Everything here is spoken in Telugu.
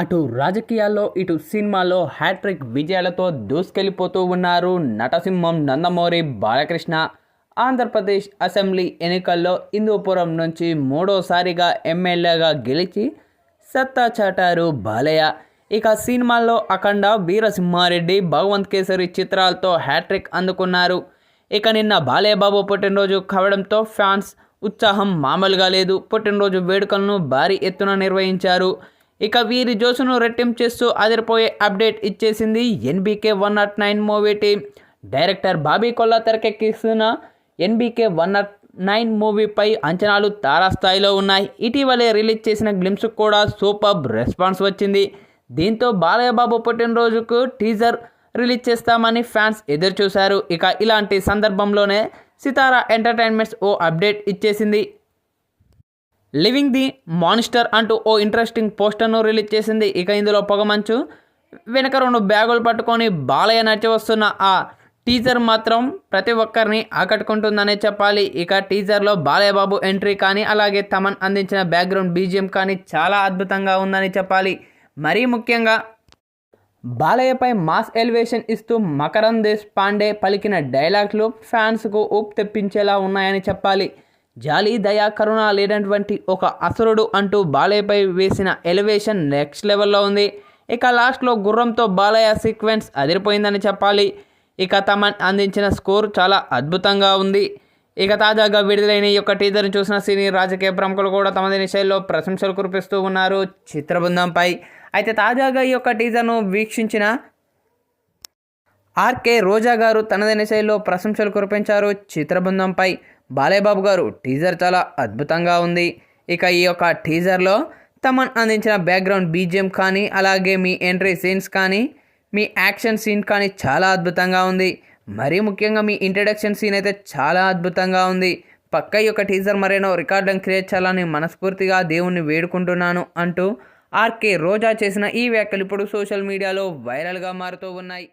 అటు రాజకీయాల్లో ఇటు సినిమాలో హ్యాట్రిక్ విజయాలతో దూసుకెళ్ళిపోతూ ఉన్నారు నటసింహం నందమూరి బాలకృష్ణ. ఆంధ్రప్రదేశ్ అసెంబ్లీ ఎన్నికల్లో హిందూపురం నుంచి మూడోసారిగా ఎమ్మెల్యేగా గెలిచి సత్తా చాటారు బాలయ్య. ఇక సినిమాల్లో అఖండ వీరసింహారెడ్డి భగవంత్ కేసరి చిత్రాలతో హ్యాట్రిక్ అందుకున్నారు. ఇక నిన్న బాలయ్యబాబు పుట్టినరోజు కావడంతో ఫ్యాన్స్ ఉత్సాహం మామూలుగా లేదు. పుట్టినరోజు వేడుకలను భారీ ఎత్తున నిర్వహించారు. ఇక వీరి జోసును రెట్టింపు చేస్తూ అదిరిపోయే అప్డేట్ ఇచ్చేసింది N B K one not nine movie team. Director Bobby Kolli తెరకెక్కిస్తున్న N B K one not nine మూవీపై అంచనాలు తారాస్థాయిలో ఉన్నాయి. ఇటీవలే రిలీజ్ చేసిన గ్లిమ్స్ కూడా సూపర్ రెస్పాన్స్ వచ్చింది. దీంతో బాలయ్యబాబు పుట్టినరోజుకు టీజర్ రిలీజ్ చేస్తామని ఫ్యాన్స్ ఎదురు చూశారు ఇక ఇలాంటి సందర్భంలోనే సితారా ఎంటర్టైన్మెంట్స్ ఓ అప్డేట్ ఇచ్చేసింది. లివింగ్ ది మానిస్టర్ అంటూ ఓ ఇంట్రెస్టింగ్ పోస్టర్ను రిలీజ్ చేసింది. ఇక ఇందులో పొగమంచు వెనక రెండు బ్యాగులు పట్టుకొని బాలయ్య నడిచి వస్తున్న ఆ టీజర్ మాత్రం ప్రతి ఒక్కరిని ఆకట్టుకుంటుందనే చెప్పాలి. ఇక టీజర్లో బాలయ్య బాబు ఎంట్రీ కానీ అలాగే తమన్ అందించిన బ్యాక్గ్రౌండ్ బీజిఎం కానీ చాలా అద్భుతంగా ఉందని చెప్పాలి. మరీ ముఖ్యంగా బాలయ్యపై మాస్ ఎలివేషన్ ఇస్తూ మకరం దేశ్ పాండే పలికిన డైలాగ్లు ఫ్యాన్స్కు ఊపు తెప్పించేలా ఉన్నాయని చెప్పాలి. జాలి దయా కరుణ లేనటువంటి ఒక అసురుడు అంటూ బాలయ్యపై వేసిన ఎలివేషన్ నెక్స్ట్ లెవెల్లో ఉంది. ఇక లాస్ట్లో గుర్రంతో బాలయ్య సీక్వెన్స్ అదిరిపోయిందని చెప్పాలి. ఇక తమన్ అందించిన స్కోర్ చాలా అద్భుతంగా ఉంది. ఇక తాజాగా విడుదలైన ఈ యొక్క టీజర్ని చూసిన సినీ రాజకీయ ప్రముఖులు కూడా తమది శైలిలో ప్రశంసలు కురిపిస్తూ ఉన్నారు చిత్రబృందంపై. అయితే తాజాగా ఈ యొక్క టీజర్ను వీక్షించిన ఆర్కే రోజా గారు తనదైన శైలిలో ప్రశంసలు కురిపించారు చిత్రబృందంపై. బాలేబాబు గారు టీజర్ చాలా అద్భుతంగా ఉంది. ఇక ఈ యొక్క టీజర్లో తమన్ అందించిన బ్యాక్గ్రౌండ్ బీజిఎం కానీ అలాగే మీ ఎంట్రీ సీన్స్ కానీ మీ యాక్షన్ సీన్ కానీ చాలా అద్భుతంగా ఉంది. మరీ ముఖ్యంగా మీ ఇంట్రడక్షన్ సీన్ అయితే చాలా అద్భుతంగా ఉంది. పక్క యొక్క టీజర్ మరేనో రికార్డులను క్రియేట్ చేయాలని మనస్ఫూర్తిగా దేవుణ్ణి వేడుకుంటున్నాను అంటూ ఆర్కే రోజా చేసిన ఈ వ్యాఖ్యలు ఇప్పుడు సోషల్ మీడియాలో వైరల్గా మారుతూ ఉన్నాయి.